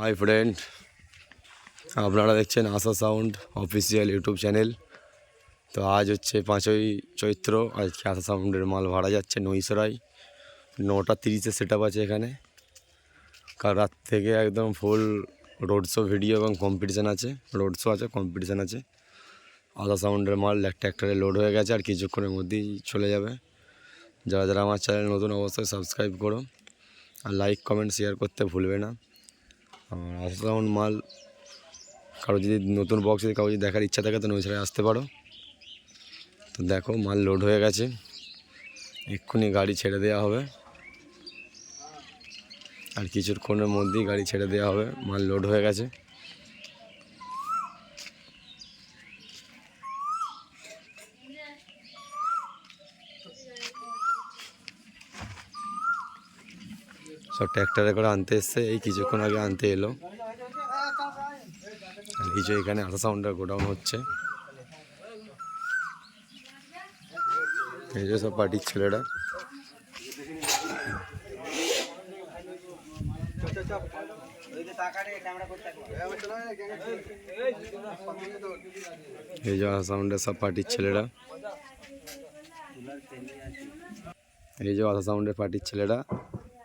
High friend আপনারা দেখছেন Asha sound official YouTube channel তো আজ হচ্ছে পাঁচই চৈত্র, আজকে আশা সাউন্ডের মাল ভাড়া যাচ্ছে নৈসরাই নটা তিরিশে সেট আছে এখানে। কাল রাত থেকে একদম ফুল রোড শো ভিডিও এবং কম্পিটিশান আছে। রোড শো আছে কম্পিটিশান আছে। আশা সাউন্ডের মাল একটা ট্র্যাক্টরে লোড হয়ে গেছে আর কিছুক্ষণের মধ্যেই চলে যাবে। যারা যারা আমার চ্যানেল নতুন অবশ্যই সাবস্ক্রাইব করো। আর লাইক কমেন্ট শেয়ার করতে ভুলবে না। আর আসাউন্ড মাল। কারও যদি নতুন বক্স যদি কারও যদি দেখার ইচ্ছা থাকে তো ছাড়া আসতে পারো। তো দেখো, মাল লোড হয়ে গেছে। এক্ষুনি গাড়ি ছেড়ে দেওয়া হবে। আর কিছুক্ষণের মধ্যেই গাড়ি ছেড়ে দেওয়া হবে। মাল লোড হয়ে গেছে। সব ট্র্যাক্টরে করে আনতে এসছে। এই কিছুক্ষণ আগে আনতে এলো। যে এখানে আশা সাউন্ডের গোডাউন হচ্ছে। এই যে সব পার্টির ছেলেরা। এই যে আশা সাউন্ডের সব পার্টির ছেলেরা। এই যে আশা সাউন্ডের পার্টির ছেলেরা।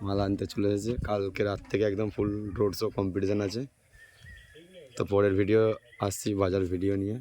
মাল আনতে চলে এসেছে। কালকে রাত থেকে একদম ফুল রোড শো কম্পিটিশান আছে। তো পরের ভিডিও আসছি, বাজার ভিডিও নিয়ে।